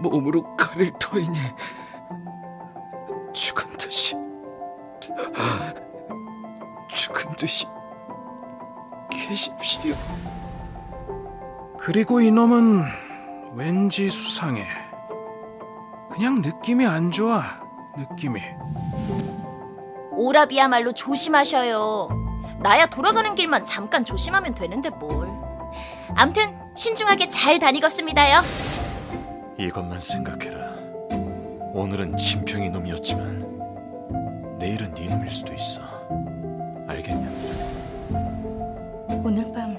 몸으로 칼을 터이니 죽은 듯이 죽은 듯이 계십시오. 그리고 이놈은 왠지 수상해. 그냥 느낌이 안 좋아. 느낌이. 오라비야말로 조심하셔요. 나야 돌아가는 길만 잠깐 조심하면 되는데 뭘. 암튼 신중하게 잘 다니겠습니다요. 이것만 생각해라. 오늘은 진평이 놈이었지만 내일은 네 놈일 수도 있어. 알겠냐? 오늘 밤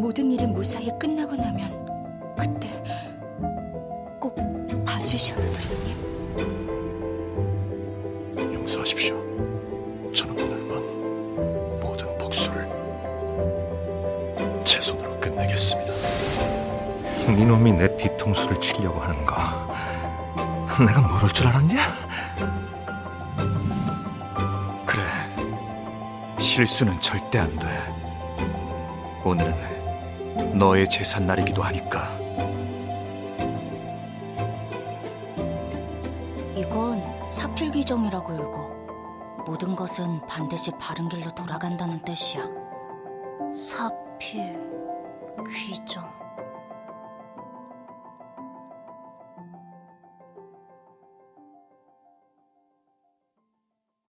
모든 일이 무사히 끝나고 나면 그때 꼭 봐주셔요, 도련님. 용서하십시오. 저는 오늘 밤 모든 복수를 제 손으로 끝내겠습니다. 니놈이 내 뒤통수를 치려고 하는 거 내가 모를 줄 알았냐? 그래. 실수는 절대 안 돼. 오늘은 너의 재산 날이기도 하니까. 이건 사필 규정이라고 읽어. 모든 것은 반드시 바른 길로 돌아간다는 뜻이야. 사필 귀정.